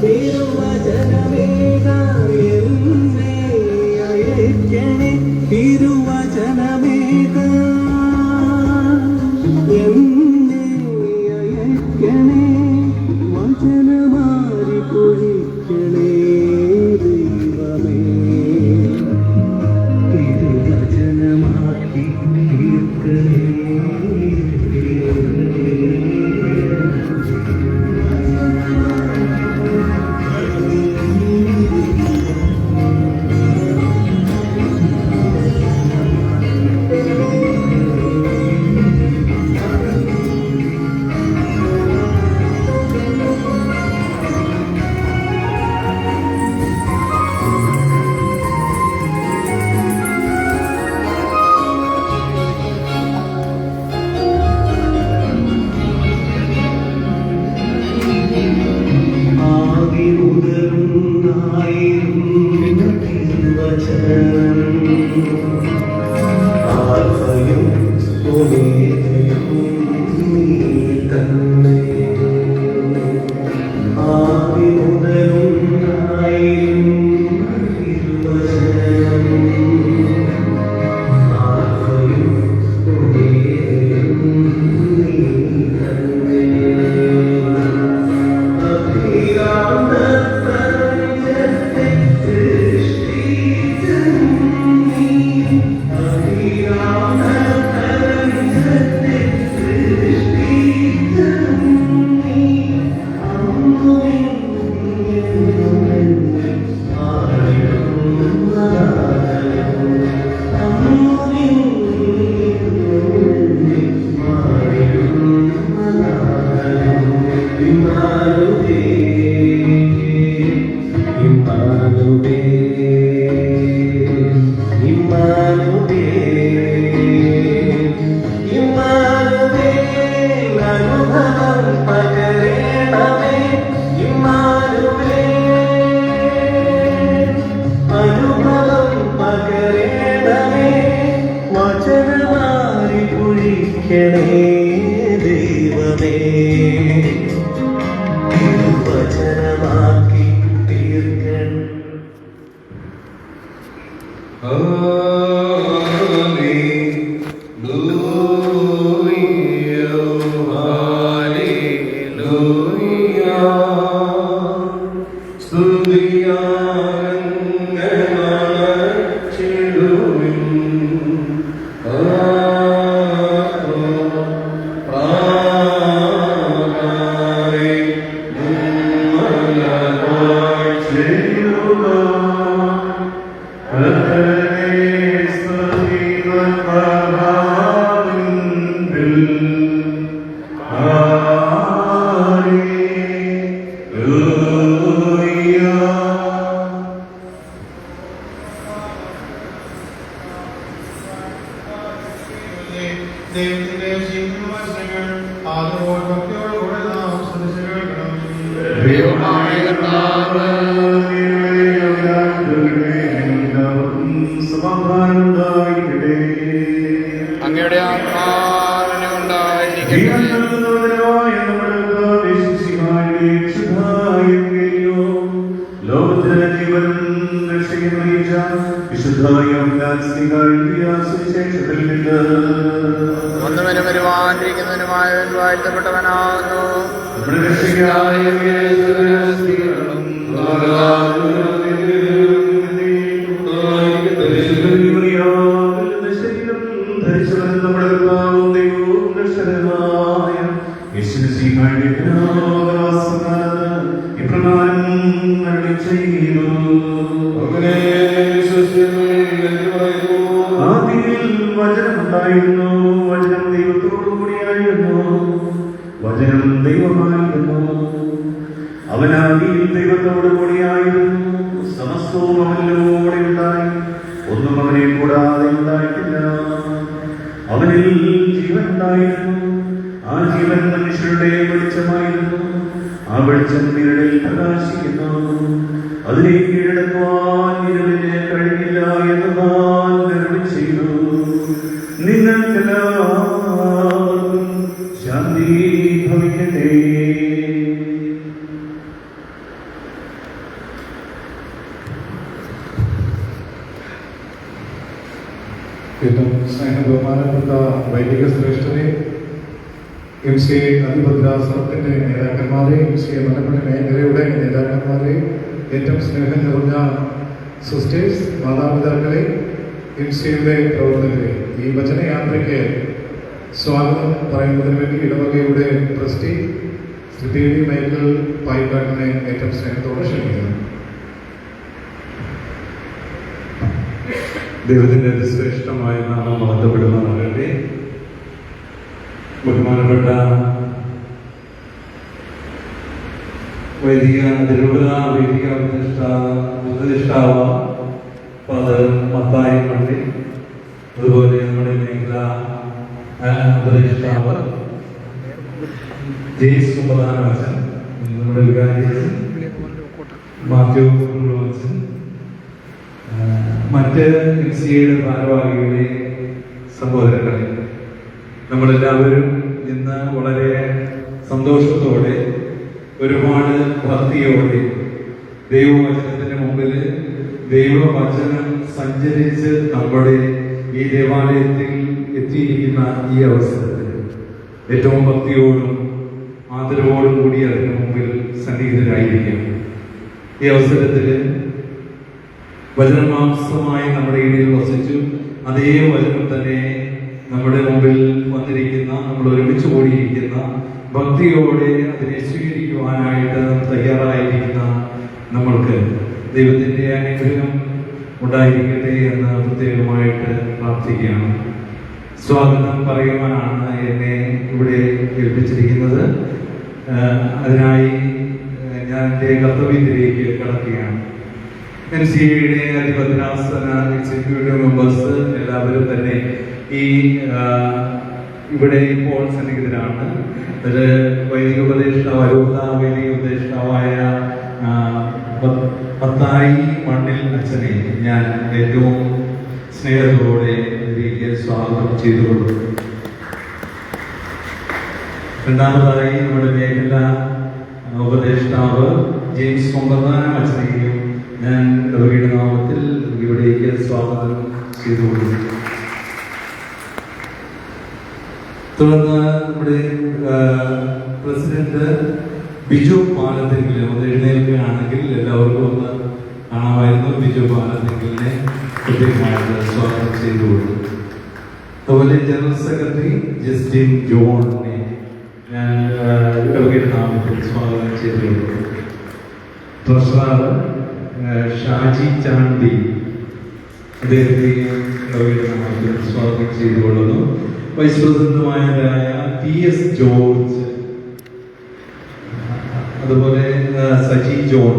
തിരുവചന തിരുവചനമാക്കി തീർക്കണം ഓ ഉണ്ടായിരുന്നു വചനം ദൈവത്തോടു കൂടിയായിരുന്നു വചനം ദൈവമായിരുന്നു. അവനാദിയിൽ ദൈവത്തോടു ഏറ്റവും സ്നേഹ ബഹുമാനപ്പെട്ട വൈദിക ശ്രേഷ്ഠരെ എം സി എ അതിഭദ്രാശ്രമത്തിന്റെ നേതാക്കന്മാരെ എം സി എ മലപ്പുഴ മേഖലയുടെ നേതാക്കന്മാരെ ഏറ്റവും സ്നേഹം നിറഞ്ഞ സിസ്റ്റേഴ്സ് മാതാപിതാക്കളെ എം സി എയുടെ പ്രവർത്തകരെ. ഈ വചനയാത്രയ്ക്ക് സ്വാഗതം പറയുന്നതിന് വേണ്ടി ഇടവകയുടെ trustee Shri T V Michael പായിക്കാട്ടിനെ ഏറ്റവും സ്നേഹത്തോടെ ക്ഷണിക്കുന്നു. ദൈവത്തിന്റെ അതിശ്രേഷ്ഠമായ നാമം മഹത്വപ്പെടുന്നതാകട്ടെ ബഹുമാനപ്പെട്ട വൈദിക തിരുവിത വൈദിക പ്രതിഷ്ഠ ഫാദർ മത്തായി പള്ളി അതുപോലെ നമ്മുടെ മേഖല പ്രതിഷ്ഠാവ് ജെയ്സ് വച്ചൻ നമ്മുടെ വികാരി മാത്യു വച്ചൻ മറ്റ് എം സി എയുടെ സഹോദരങ്ങളെ നമ്മളെല്ലാവരും ഇന്ന് വളരെ സന്തോഷത്തോടെ ഒരുപാട് ഭക്തിയോടെ ദൈവവചനത്തിന് മുമ്പിൽ ദൈവവചനം സഞ്ചരിച്ച് നമ്മുടെ ഈ ദേവാലയത്തിൽ എത്തിയിരിക്കുന്ന ഈ അവസരത്തിൽ ഏറ്റവും ഭക്തിയോടും ആദരവോടും കൂടി അതിന് മുമ്പിൽ സന്നിഹിതരായിരിക്കാം. ഈ അവസരത്തിൽ വചനമാംസമായി നമ്മുടെ ഇടയിൽ വസിച്ചു അതേ വചനം തന്നെ നമ്മുടെ മുമ്പിൽ വന്നിരിക്കുന്ന നമ്മൾ ഒരുമിച്ച് കൂടിയിരിക്കുന്ന ഭക്തിയോടെ അതിനെ സ്വീകരിക്കുവാനായിട്ട് തയ്യാറായിരിക്കുന്ന നമ്മൾക്ക് ദൈവത്തിന്റെ അനുഗ്രഹം ഉണ്ടായിരിക്കട്ടെ എന്ന് പ്രത്യേകമായിട്ട് പ്രാർത്ഥിക്കുകയാണ്. സ്വാഗതം പറയുവാനാണ് എന്നെ ഇവിടെ ഏൽപ്പിച്ചിരിക്കുന്നത്. അതിനായി ഞാൻ എന്റെ കർത്തവ്യത്തിലേക്ക് കടക്കുകയാണ്. എൻ സി എയുടെ അധിപതിനാസന എക്സിക്യൂട്ടീവ് മെമ്പേഴ്സ് എല്ലാവരും തന്നെ ഈ ഇവിടെ ഇപ്പോൾ സന്നിഹിതരാണ്. അതിൽ വൈദിക ഉപദേഷ്ടാവ് അരൂപ വൈദിക ഉപദേഷ്ടാവായ പത്തായി മണ്ണിൽ അച്ഛനെ ഞാൻ ഏറ്റവും സ്നേഹത്തോടെ സ്വാഗതം ചെയ്തുകൊണ്ടു രണ്ടാമതായി നമ്മുടെ മേഖല ഉപദേഷ്ടാവ് ജെയിംസ് കൊമ്പത്താനം അച്ഛനെയും ഞാൻ രവിയുടെ നാമത്തിൽ ഇവിടേക്ക് സ്വാഗതം ചെയ്തുകൊണ്ടു തുടർന്ന് നമ്മുടെ പ്രസിഡന്റ് ബിജു പാലത്തെങ്കിലും ഒന്ന് എഴുന്നേൽക്കുകയാണെങ്കിൽ എല്ലാവർക്കും ഒന്ന് കാണാമായിരുന്നു ബിജു പാലത്തെങ്കിലിനെ പ്രത്യേകമായിട്ട് സ്വാഗതം ചെയ്തുകൊള്ളുന്നു അതുപോലെ ജനറൽ സെക്രട്ടറി ജസ്റ്റിൻ ജോണിനെ ഞാൻ ആ, ഇടവകയുടെ നാമത്തിൽ സ്വാഗതം ചെയ്തുകൊള്ളുന്നു ട്രഷറർ ആ, ഷാജി ചാണ്ടി അദ്ദേഹത്തെയും ഇടവകയുടെ നാമത്തിൽ സ്വാഗതം ചെയ്തുകൊള്ളുന്നു വൈസ് പ്രസിഡന്റുമാരായ ടി എസ് ജോർജ് അതുപോലെ ആ, സജി ജോൺ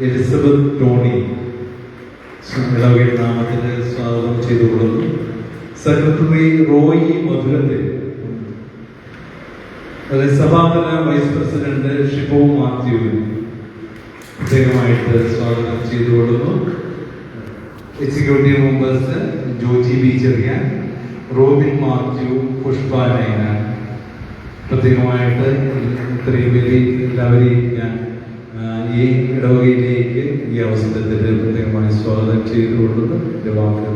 എലിസബത്ത് ടോണി ഇടവകയുടെ നാമത്തിൽ സ്വാഗതം ചെയ്തുകൊള്ളുന്നു. സെക്രട്ടറി റോയി മധുരത്തെ. സഭാതല വൈസ് പ്രസിഡന്റ് ഷിബു മാത്യുവിന് പ്രത്യേകമായിട്ട് സ്വാഗതം ചെയ്തുകൊള്ളുന്നു. Executive members Joji B Cherian Robin Mathew Pushpa Naina പ്രത്യേകമായിട്ട് ഇത്രയും പേര് എല്ലാവരെയും ഞാൻ ഈ ഇടവകയിലേക്ക് ഈ അവസരത്തിൽ പ്രത്യേകമായി സ്വാഗതം ചെയ്തുകൊള്ളുന്നു എന്റെ വാക്കുകൾ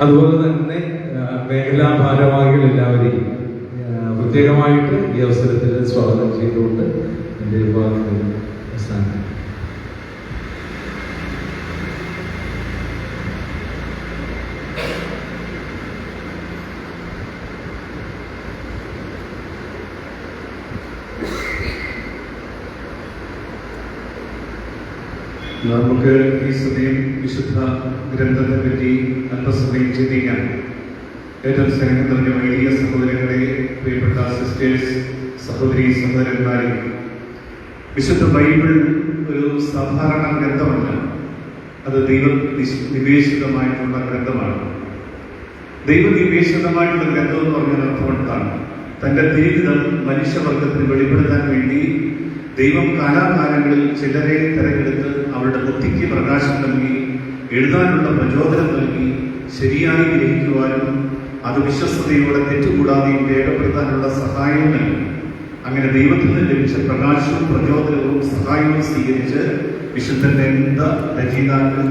അതുപോലെ തന്നെ മേഖലാ ഭാരവാഹികൾ എല്ലാവരെയും പ്രത്യേകമായിട്ട് ഈ അവസരത്തിൽ സ്വാഗതം ചെയ്തുകൊണ്ട് എന്റെ വാക്കുകൾ അവസാനിപ്പിക്കുന്നു നമുക്ക് ഈ സമയം വിശുദ്ധ ഗ്രന്ഥത്തെ പറ്റി അല്പസമയം ചിന്തിക്കാം. ഏറ്റവും സ്നേഹം നിറഞ്ഞ വൈദിക സഹോദരങ്ങളെ പ്രിയപ്പെട്ട സിസ്റ്റേഴ്സ് സഹോദരി സഹോദരന്മാരെ വിശുദ്ധ ബൈബിൾ ഒരു സാധാരണ ഗ്രന്ഥമല്ല. അത് ദൈവ നിവേശിതമായിട്ടുള്ള ഗ്രന്ഥമാണ്. ദൈവനിവേശിതമായിട്ടുള്ള ഗ്രന്ഥം എന്ന് പറഞ്ഞാൽ അർത്ഥമെടുത്താണ് തന്റെ തിരിതം മനുഷ്യവർഗത്തിന് വെളിപ്പെടുത്താൻ വേണ്ടി ദൈവം കാലാകാലങ്ങളിൽ ചിലരെ തെരഞ്ഞെടുത്ത് അവരുടെ ബുദ്ധിക്ക് പ്രകാശം നൽകി എഴുതാനുള്ള പ്രചോദനം നൽകി ശരിയായി ഗ്രഹിക്കുവാനും അത് വിശ്വസ്തയോടെ തെറ്റുകൂടാതെയും രേഖപ്പെടുത്താനുള്ള സഹായവും നൽകി. അങ്ങനെ ദൈവത്തിൽ നിന്ന് ലഭിച്ച പ്രകാശവും പ്രചോദനവും സഹായവും സ്വീകരിച്ച് വിശുദ്ധന്റെ എന്ത രചയിതാക്കൾ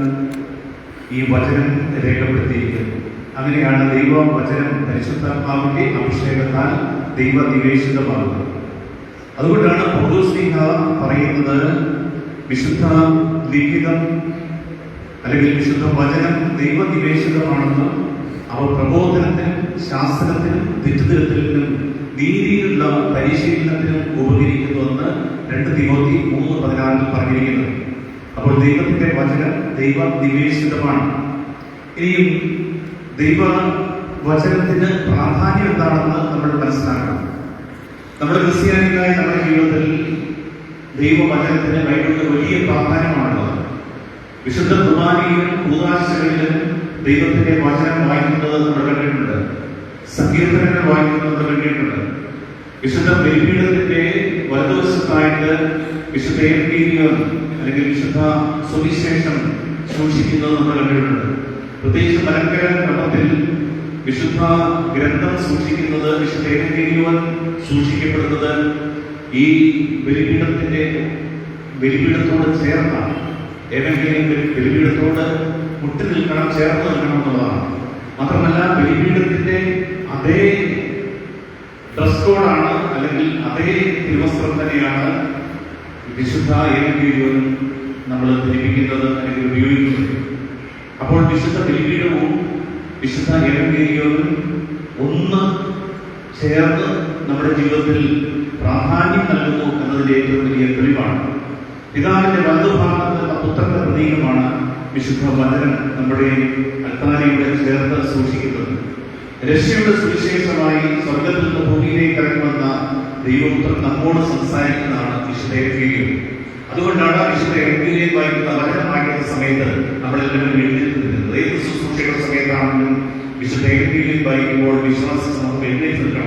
ഈ വചനം രേഖപ്പെടുത്തിയിരിക്കുന്നു. അങ്ങനെയാണ് ദൈവ വചനം പരിശുദ്ധാത്മാവിന്റെ അഭിഷേകത്താൽ ദൈവ നിവേശിതമാകുന്നത് അതുകൊണ്ടാണ് പൗലോസ്ലിഹ പറയുന്നത് വിശുദ്ധ ലിഖിതം അല്ലെങ്കിൽ വിശുദ്ധ വചനം ദൈവനിവേശിതമാണെന്ന് അവ പ്രബോധനത്തിനും ശാസ്ത്രത്തിനും തെറ്റുതിരുത്തലിനും നീതിയിലുള്ള പരിശീലനത്തിനും ഉപകരിക്കുന്നുവെന്ന് രണ്ട് തിമോത്തി മൂന്ന് പതിനാറിൽ പറഞ്ഞിരിക്കുന്നത് അപ്പോൾ ദൈവത്തിന്റെ വചനം ദൈവ നിവേശിതമാണ് ഇനിയും ദൈവ വചനത്തിന് പ്രാധാന്യം എന്താണെന്ന് നമ്മൾ മനസ്സിലാക്കണം. നമ്മുടെ ക്രിസ്ത്യാനിക്കായി നമ്മുടെ ജീവിതത്തിൽ ദൈവവചനത്തിന് ബൈബിളിന് വലിയ പ്രാധാന്യമാണുള്ളത്. വിശുദ്ധ കുർബാനയിലും കൂതാശകളിലും ദൈവത്തിന്റെ വചനം വായിക്കുന്നത് നമ്മൾ കണ്ടിട്ടുണ്ട്. സങ്കീർത്തനങ്ങൾ വായിക്കുന്നത് നമ്മൾ കണ്ടിട്ടുണ്ട്. വിശുദ്ധ ബലിപീഠത്തിന്റെ വലതുവശത്തായിട്ട് വിശുദ്ധ ഏൽപ്പീരിയം അല്ലെങ്കിൽ വിശുദ്ധ സുവിശേഷം സൂക്ഷിക്കുന്നത് നമ്മൾ കണ്ടിട്ടുണ്ട്. പ്രത്യേകിച്ച് മലങ്കര ക്രമത്തിൽ വിശുദ്ധ ഗ്രന്ഥം സൂക്ഷിക്കുന്നത് വിശുദ്ധ സൂക്ഷിക്കപ്പെടുന്നത് ഈ ബലിപീഠത്തിന്റെ ബലിപീഠത്തോട് ചേർന്നാണ്. ഏതെങ്കിലും ബലിപീഠത്തോട് മുട്ടി നിൽക്കണം ചേർന്ന് നിൽക്കണം എന്നുള്ളതാണ്. മാത്രമല്ല ബലിപീഠത്തിന്റെ അതേ ഡ്രസ് കോഡാണ് അല്ലെങ്കിൽ അതേ തിരുവസ്ത്രം തന്നെയാണ് വിശുദ്ധ ഏകീര്യവും നമ്മൾ ധരിപ്പിക്കുന്നത് അല്ലെങ്കിൽ ഉപയോഗിക്കുന്നത്. അപ്പോൾ വിശുദ്ധ ബലിപീഠവും വിശുദ്ധ ഏകീര്യവും ഒന്ന് ചേർന്ന് നമ്മുടെ ജീവിതത്തിൽ പ്രാധാന്യം നൽകുന്നു എന്നതിന്റെ ഏറ്റവും വലിയ തെളിവാണ്. പിതാവിന്റെ വലതുഭാഗത്ത് പുത്രന്റെ പ്രതീകമാണ് വിശുദ്ധ വചനം നമ്മുടെ അൽത്താരയുടെ ചേർത്ത് സൂക്ഷിക്കുന്നത്. രക്ഷയുടെ സുവിശേഷമായി സ്വർഗത്തിൽ നിന്ന് ഭൂമിയിലേക്ക് ഇറങ്ങി വന്ന ദൈവപുത്രൻ നമ്മോട് സംസാരിക്കുന്നതാണ് വിശുദ്ധ അതുകൊണ്ടാണ് വിശുദ്ധ എഴുതിയിലേക്ക് വായിക്കുന്ന വചനം വായിക്കുന്ന സമയത്ത് നമ്മളെല്ലാവരും എഴുന്നേറ്റ് നിൽക്കുന്നത് ഏത് ശുശ്രൂഷയുടെ സമയത്താണെങ്കിലും വിശുദ്ധ വായിക്കുമ്പോൾ വിശ്വാസ സമൂഹം എഴുന്നേറ്റ്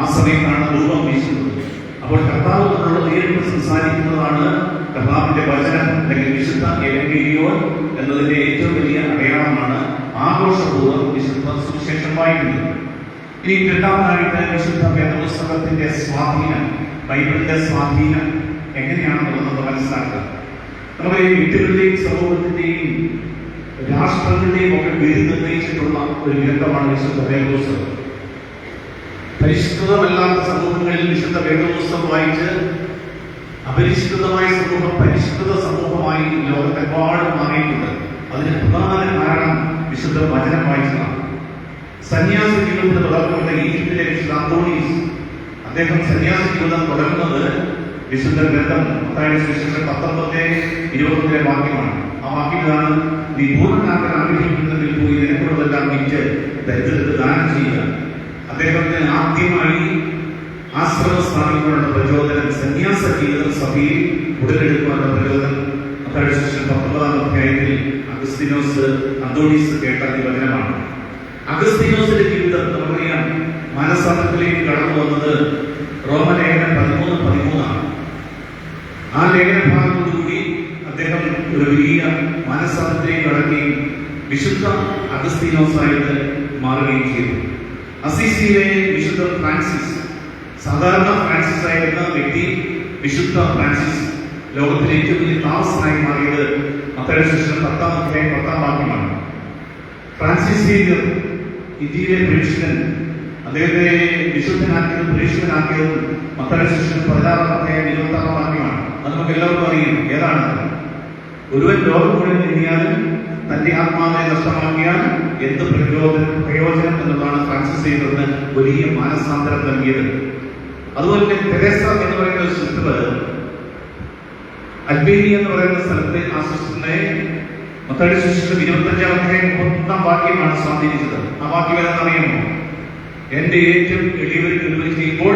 ആ സമയത്താണ് രൂപം വീശുന്നത്. അപ്പോൾ കർത്താവ് നമ്മളോട് നേരിട്ട് സംസാരിക്കുന്നതാണ് കർത്താവിന്റെ വചനം അല്ലെങ്കിൽ വിശുദ്ധ എലങ്കിരിയോ എന്നതിന്റെ ഏറ്റവും വലിയ അടയാളമാണ് ആഘോഷപൂർവം വിശുദ്ധ സുവിശേഷം വായിക്കുന്നത്. ഇനി രണ്ടാമതായിട്ട് വിശുദ്ധ വേദപുസ്തകത്തിന്റെ സ്വാധീനം ബൈബിളിന്റെ സ്വാധീനം എങ്ങനെയാണെന്നുള്ളത് നമ്മൾ മനസ്സിലാക്കുക? നമ്മുടെ ഈ വീട്ടുകളുടെയും സമൂഹത്തിന്റെയും രാഷ്ട്രങ്ങളുടെയും ഒക്കെ വിധി നിർണയിച്ചിട്ടുള്ള ഒരു ഗ്രന്ഥമാണ് വിശുദ്ധ വേദപുസ്തകം. പരിഷ്കൃതമല്ലാത്ത സമൂഹങ്ങളിൽ വിശുദ്ധ വേദപുസ്തകം വായിച്ച് അപരിഷ്കൃതമായ സമൂഹം പരിഷ്കൃത സമൂഹമായി ലോകത്തെമ്പാടും മാറിയിട്ടുണ്ട്. അതിന് പ്രധാന കാരണം വിശുദ്ധ വചനം വായിച്ചതാണ്. സന്യാസ ജീവിതത്തിന് തുടർന്നുള്ള ഈജിപ്തിലെ വിശുദ്ധ അദ്ദേഹം സന്യാസ ജീവിതം തുടങ്ങുന്നത് വിശുദ്ധ ഗ്രന്ഥം സുവിശേഷം പത്തൊമ്പത് ഇരുപത്തൊന്നിലെ വാക്യമാണ്. ആ വാക്യം ഇതാണ് നീ പൂർണനാക്കാൻ ആഗ്രഹിക്കുന്നതിൽ പോയി നിനക്കുള്ളതെല്ലാം വിറ്റ് ദരിദ്രർക്ക് ദാനം ചെയ്യുക. അദ്ദേഹത്തിന് ആദ്യമായി ആശ്രമം സ്ഥാപിക്കാനുള്ള പ്രചോദനം സന്യാസ ജീവിതം സഭയിൽ ഉടലെടുക്കാനുള്ള പ്രചോദനം. സുവിശേഷം പത്തൊമ്പതാം അധ്യായത്തിൽ അഗസ്തിനോസ് അന്തോണീസ് കേട്ട നിബന്ധനമാണ് അഗസ്തീനോസിന്റെ ജീവിതം നമുക്കറിയാം മനസ്സാന്തത്തിലേക്ക് കടന്നു വന്നത് റോമലേഖനം പതിമൂന്ന് പതിമൂന്നാണ്. ആ ലേഖനഭാഗത്തോടുകൂടി അദ്ദേഹം ഒരു വലിയ മനസ്സാന്തത്തിലേക്ക് കടക്കുകയും വിശുദ്ധ അഗസ്തീനോസായിട്ട് മാറുകയും ചെയ്തു. അസീസിയിലെ വിശുദ്ധ ഫ്രാൻസിസ് സാധാരണ ഫ്രാൻസിസ് ആയിരുന്ന വ്യക്തി വിശുദ്ധ ഫ്രാൻസിസ് ലോകത്തിലെ ഏറ്റവും വലിയ താമസനായി മാറിയത് അത്തരം ശിക്ഷണം പത്താം അധ്യായം പത്താം വാക്യമാണ്. ഫ്രാൻസിസ് ഇന്ത്യയിലെ പ്രേക്ഷിതൻ അദ്ദേഹത്തെ വിശുദ്ധനാക്കിയതും പ്രേക്ഷിതനാക്കിയതും മക്കളെ ശിഷ്യൻ പതിനാറാം അധ്യായം ഇരുപത്തി ആറാം വാക്യമാണ്. അത് നമുക്ക് എല്ലാവർക്കും അറിയാം. ഏതാണ് ഒരുവൻ ലോകം മുഴുവൻ എണ്ണിയാലും തന്റെ ആത്മാവിനെ നഷ്ടമാക്കിയാൽ എന്ത് പ്രയോജനം പ്രയോജനം എന്നുള്ളതാണ് ഫ്രാൻസിസ് ചെയ്തതിന് വലിയ മാനസാന്തരം നൽകിയത്. അതുപോലെ തന്നെ തെരേസ എന്ന് പറയുന്ന സിസ്റ്റർ അൽബേനി എന്ന് പറയുന്ന സ്ഥലത്തെ ആ സിസ്റ്ററിനെ മത്തായി സുശേഷം ഇരുപത്തഞ്ചാം അധ്യായം മുപ്പത്തൊന്നാം വാക്യമാണ് സ്വാധീനിച്ചത്. ആ വാക്യം ഏതെന്നറിയാമോ എന്റെ ഏറ്റവും എളിയവർ എളിവർ ചെയ്യുമ്പോൾ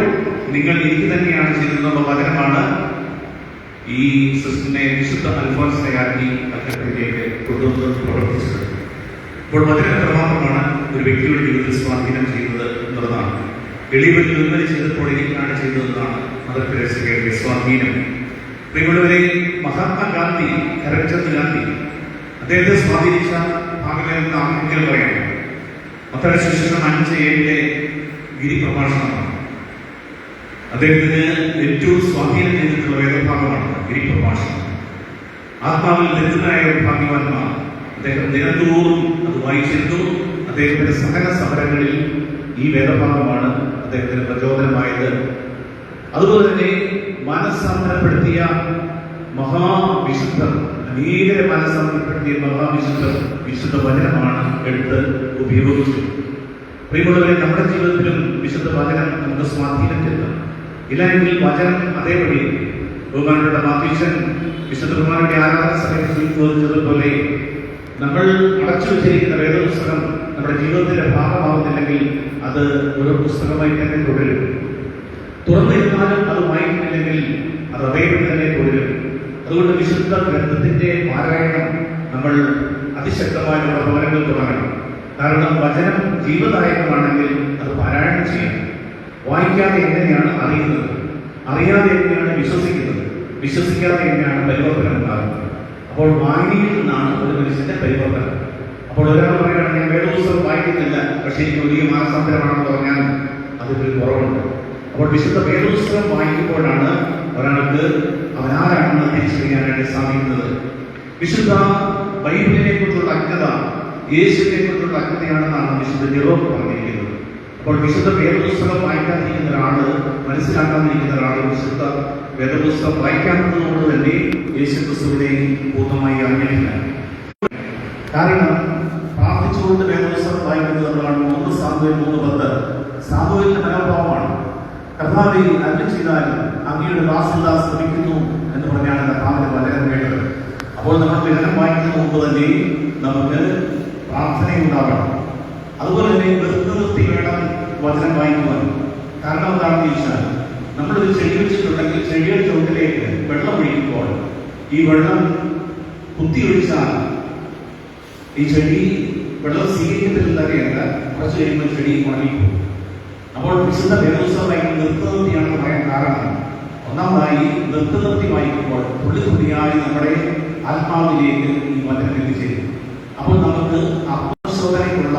നിങ്ങൾ എനിക്ക് തന്നെയാണ് ചെയ്തതെന്നുള്ള വചനമാണ് ഈ സിസ്റ്ററിനെ വിശുദ്ധ അൽഫോൻസിനെയാക്കി കൽക്കട്ടയിലേക്ക് കൊണ്ടുവന്ന് പ്രവർത്തിച്ചത്. അപ്പോൾ വചനം എത്രമാത്രമാണ് ഒരു വ്യക്തിയുടെ ജീവിതത്തിൽ സ്വാധീനം ചെയ്യുന്നത് എന്നുള്ളതാണ്. എളിവരിൽ ഉന്നതി ചെയ്തപ്പോൾ എനിക്കാണ് ചെയ്തതെന്നാണ് മദർ സ്വാധീനം. പ്രിയമുള്ളവരെ മഹാത്മാഗാന്ധി കരംചന്ദ് ഗാന്ധി അദ്ദേഹത്തെ സ്വാധീനിച്ച ഭാഗങ്ങളിൽ ആദ്യം പറയാം മത്തയുടെ സുശേഷം അഞ്ച് ഏഴിലെ ഗിരിപ്രഭാഷണമാണ് അദ്ദേഹത്തിന് ഏറ്റവും സ്വാധീനം ചെയ്തിട്ടുള്ള വേദഭാഗമാണ് ഗിരി പ്രഭാഷണം. ആത്മാവിൽ ദരിദ്രനായ ഭാഗ്യവാന്മാർ അദ്ദേഹം ദിനംതോറും അത് വായിച്ചിരുന്നു. അദ്ദേഹത്തിന്റെ സഹന സമരങ്ങളിൽ ഈ വേദഭാഗമാണ് അദ്ദേഹത്തിന് പ്രചോദനമായത്. അതുപോലെ തന്നെ മനസ്സമരപ്പെടുത്തിയ മഹാവിശുദ്ധർ അനേകരെ മനസ്സാന്തരപ്പെടുത്തിയ മഹാവിശുദ്ധ വിശുദ്ധ വചനമാണ് എടുത്ത് ഉപയോഗിച്ചത്. പ്രിയമുള്ളവരെ നമ്മുടെ ജീവിതത്തിലും വിശുദ്ധ വചനം നമുക്ക് സ്വാധീനം ചെലുത്താം ഇല്ലെങ്കിൽ വചനം അതേപടി ബഹുമാനപ്പെട്ട മാതീശൻ വിശുദ്ധ കുമാരന്റെ ആരാധന സമയത്ത് ചോദിച്ചതുപോലെ നമ്മൾ അടച്ചു വെച്ചിരിക്കുന്ന വേദപുസ്തകം നമ്മുടെ ജീവിതത്തിന്റെ ഭാഗമാവുന്നില്ലെങ്കിൽ അത് ഒരു പുസ്തകമായി തന്നെ തുടരും. തുറന്നിരുന്നാലും അത് വായിക്കുന്നില്ലെങ്കിൽ അത് അതേപടി തന്നെ തുടരും. അതുകൊണ്ട് വിശുദ്ധ ഗ്രന്ഥത്തിന്റെ പാരായണം നമ്മൾ അതിശക്തമായ നമ്മുടെ തുടങ്ങണം. കാരണം വചനം ജീവദായകമാണെങ്കിൽ അത് പാരായണം ചെയ്യണം. വായിക്കാതെ എങ്ങനെയാണ് അറിയുന്നത്? അറിയാതെ എങ്ങനെയാണ് വിശ്വസിക്കുന്നത്? വിശ്വസിക്കാതെ എങ്ങനെയാണ് പരിവർത്തനം ഉണ്ടാകുന്നത്? അപ്പോൾ വായനയിൽ നിന്നാണ് ഒരു മനുഷ്യന്റെ പരിവർത്തനം. അപ്പോൾ ഒരാൾ പറയുകയാണ് ഞാൻ വേദപുസ്തകം വായിക്കുന്നില്ല പക്ഷേ എനിക്ക് വലിയ മാനസാന്തരമാണെന്ന് പറഞ്ഞാൽ അതിലൊരു കുറവുണ്ട്. അപ്പോൾ വിശുദ്ധ വേദപുസ്തകം വായിക്കുമ്പോഴാണ് ഒരാൾക്ക് അവനാരാണെന്ന് തിരിച്ചറിയാനായിട്ട് സാധിക്കുന്നത്? വിശുദ്ധ ബൈബിളിനെ കുറിച്ചുള്ള അജ്ഞത യേശുവിനെ കുറിച്ചുള്ള അജ്ഞതയാണെന്നാണ് വിശുദ്ധ ജെറോം പറഞ്ഞിരിക്കുന്നത്. അപ്പോൾ വിശുദ്ധ വേദപുസ്തകം വായിക്കാതിരിക്കുന്ന ഒരാൾ മനസ്സിലാക്കാതിരിക്കുന്ന ഒരാൾ വിശുദ്ധ വേദപുസ്തകം വായിക്കാത്തതുകൊണ്ട് തന്നെ യേശു ക്രിസ്തുവിനെ പൂർണമായി അറിഞ്ഞിട്ടില്ല കാരണം പ്രാർത്ഥിച്ചുകൊണ്ട് വേദപുസ്തകം വായിക്കുന്നത് നമ്മളാണ് മൂന്ന് സാധുവിൽ മൂന്ന് പത്ത്. സാധുവിന്റെ മനോഭാവമാണ് കർത്താവെ അല്ല ചെയ്താൽ അങ്ങയുടെ ദാസദാ ശ്രമിക്കുന്നു എന്ന് പറഞ്ഞാണ് കർത്താവിന്റെ വളരെ കേട്ടത്. അപ്പോൾ നമ്മൾ ലേഖനം വായിക്കുന്ന മുമ്പ് തന്നെ നമുക്ക് പ്രാർത്ഥനയുണ്ടാകണം. അതുപോലെ തന്നെ വെറുതെ നിർത്തി വേണം വചനം വായിക്കുവാൻ. കാരണം എന്താണെന്ന് ചോദിച്ചാൽ നമ്മളൊരു ചെടി വെച്ചിട്ടുണ്ടെങ്കിൽ ചെടിയുടെ ചുവട്ടിലേക്ക് വെള്ളം ഒഴിക്കുമ്പോൾ ഈ വെള്ളം കുത്തി ഒഴിച്ചാൽ ഈ ചെടി വെള്ളം സ്വീകരിക്കത്തില്ലെന്നറിയല്ല കുറച്ച് കഴിയുമ്പോൾ ചെടി ഉണങ്ങിപ്പോകും. അപ്പോൾ വിശുദ്ധ വേദോത്സവം നിർത്തുനിർത്തിയാണെന്ന് പറയാൻ കാരണം ഒന്നാമതായി നിർത്തുനിർത്തി വായിക്കുമ്പോൾ തുള്ളി തുള്ളിയായി നമ്മുടെ ആത്മാവിലേക്ക് ഈ വചനം എത്തിച്ചേരും. അപ്പോൾ നമുക്ക് ആത്മശോധനയ്ക്കുള്ള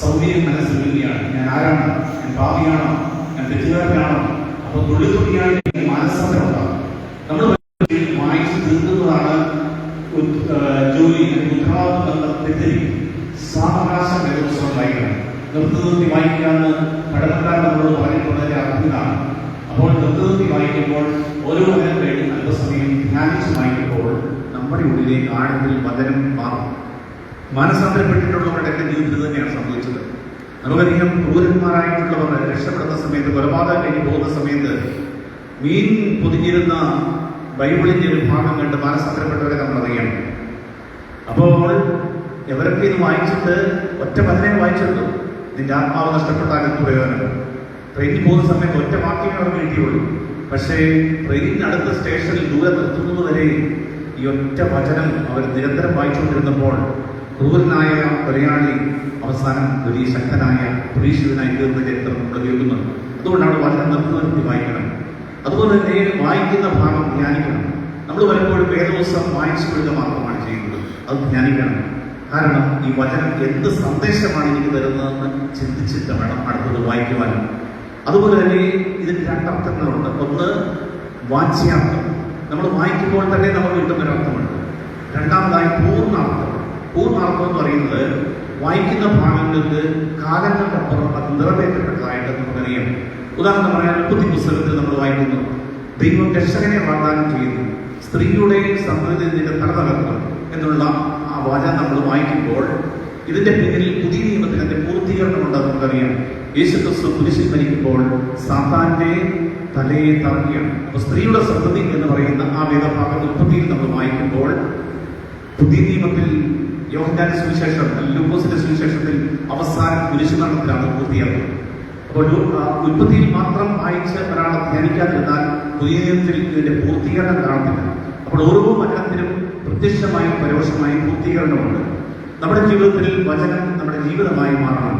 സൗകര്യം മനസ്സിൽ വരികയാണ് ഞാൻ ആരാണ്? ഞാൻ പാപിയാണോ? ഞാൻ തെറ്റുകാരനാണോ? അപ്പോൾ തുള്ളി തുള്ളിയായി മാനസാന്തരം ഉണ്ടാകും. നമ്മൾ വായിച്ചു തീർക്കുന്നതാണ് ജോലി ഉത്തരവാദിത്വം എന്ന തെറ്റിദ്ധരിക്കും സാവകാശം വേദപുസ്തകം വായിക്കണം നിർത്തി നിർത്തി വായിക്കാന്ന് പഠനക്കാരൻ നമ്മളോട് പറഞ്ഞിട്ടുള്ളതിന്റെ അർത്ഥം ഇതാണ് അപ്പോൾ നിർത്തി നിർത്തി വായിക്കുമ്പോൾ ഓരോ വചനം കഴിഞ്ഞ് അല്പസമയം ധ്യാനിച്ച് വായിക്കുമ്പോൾ നമ്മുടെ ഉള്ളിലേക്ക് ആഴത്തിൽ വചനം മാറും മാനസാന്തരപ്പെട്ടിട്ടുള്ളവരുടെ ജീവിതത്തിൽ തന്നെയാണ് സംഭവിച്ചത്. നമുക്കറിയാം ക്രൂരന്മാരായിട്ടുള്ളവർ രക്ഷപ്പെടുന്ന സമയത്ത് കൊലപാതകം കഴിഞ്ഞ് പോകുന്ന സമയത്ത് മീൻ പൊതിഞ്ഞിരുന്ന ബൈബിളിന്റെ ഒരു ഭാഗം കണ്ട് മാനസാന്തരപ്പെട്ടവരെ അറിയണം. അപ്പോൾ എവരൊക്കെ ഇത് വായിച്ചിട്ട് ഒറ്റ പതിനേ വായിച്ചിട്ടു നിന്റെ ആത്മാവ് നഷ്ടപ്പെട്ടാൽ എന്ത് പ്രയോജനം ട്രെയിനിൽ പോകുന്ന സമയത്ത് ഒറ്റ വാക്യമേ അവർക്ക് കിട്ടിയുള്ളൂ. പക്ഷേ ട്രെയിനിനടുത്ത സ്റ്റേഷനിൽ ദൂരെ നിർത്തുന്നത് ഈ ഒറ്റ വചനം അവർ നിരന്തരം വായിച്ചുകൊണ്ടിരുന്നപ്പോൾ ക്രൂരനായ കൊലയാളി അവസാനം വലിയ ശക്തനായ പുരീക്ഷിതനായി തീർന്ന ചരിത്രം നമ്മൾ കേൾക്കുന്നത് അതുകൊണ്ടാണ് വളരെ നിർത്തി വായിക്കണം. അതുപോലെ തന്നെ വായിക്കുന്ന ഭാഗം ധ്യാനിക്കണം. നമ്മൾ പലപ്പോഴും വേദോത്സവം വായിച്ചു കൊടുക്കുക മാത്രമാണ് ചെയ്യുന്നത്. അത് ധ്യാനിക്കണം. കാരണം ഈ വചനം എന്ത് സന്ദേശമാണ് എനിക്ക് തരുന്നതെന്ന് ചിന്തിച്ചിട്ട് വേണം അടുത്തത് വായിക്കുവാൻ. അതുപോലെ തന്നെ ഇതിന് രണ്ടർത്ഥങ്ങളുണ്ട് ഒന്ന് വാച്യാർത്ഥം. നമ്മൾ വായിക്കുമ്പോൾ തന്നെ നമുക്ക് കിട്ടുന്ന ഒരു അർത്ഥമുണ്ട്. രണ്ടാമതായി പൂർണാർത്ഥം. പൂർണാർത്ഥം എന്ന് പറയുന്നത് വായിക്കുന്ന ഭാഗങ്ങൾക്ക് കാലങ്ങൾക്കപ്പുറം അത് നിറവേറ്റപ്പെട്ടതായിട്ട് നമുക്കറിയാം. ഉദാഹരണം പറയാൻ ഉൽപ്പത്തി പുസ്തകത്തിൽ നമ്മൾ വായിക്കുന്നു ദൈവം രക്ഷകനെ വാഗ്ദാനം ചെയ്യുന്നു സ്ത്രീയുടെ സന്തതി നിന്റെ തല തകർക്കും എന്നുള്ള ആ വാചകം നമ്മൾ വായിക്കുമ്പോൾ ഇതിന്റെ പിന്നിൽ പുതിയ നിയമത്തിന്റെ പൂർത്തീകരണം ഉണ്ടെന്ന് നമുക്കറിയാം. യേശുക്രിസ്തു കുരിശിൽ മരിക്കുമ്പോൾ സാത്താന്റെ തലയെ തറക്കുകയാണ് അപ്പൊ സ്ത്രീയുടെ സന്തതി എന്ന് പറയുന്ന ആ വേദഭാഗം ഉൽപ്പത്തിയിൽ നമ്മൾ വായിക്കുമ്പോൾ പുതിയ നിയമത്തിൽ യോഹന്നാന്റെ സുവിശേഷം ലൂക്കോസിന്റെ സുവിശേഷത്തിൽ അവസാനം കുരിശുമരണത്തിലാണ് പൂർത്തിയാക്കുന്നത് അപ്പോൾ ഉൽപ്പത്തിയിൽ മാത്രം വായിച്ച് ഒരാളെ ധ്യാനിക്കാതിരുന്നാൽ പുതിയ നിയമത്തിൽ ഇതിന്റെ പൂർത്തീകരണം കാണത്തില്ല. അപ്പോൾ ഓരോ വചനത്തിനും പ്രത്യക്ഷമായും പരോക്ഷമായും പൂർത്തീകരണമുണ്ട്. നമ്മുടെ ജീവിതത്തിൽ വചനം നമ്മുടെ ജീവിതമായി മാറണം.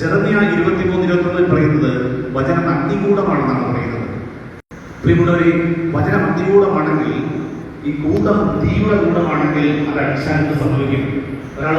ചെറുതിയ ഇരുപത്തിമൂന്ന് ഇരുപത്തൊന്നിൽ പറയുന്നത് വചനം അഗ്നികൂടമാണെന്നാണ് പറയുന്നത്. പ്രിയമുള്ളവരെ വചനം അഗ്നികൂടമാണെങ്കിൽ ഈ കൂടം തീവ്ര കൂട്ടമാണെങ്കിൽ അത് അടിസ്ഥാനത്ത് സംഭവിക്കും. ഒരാൾ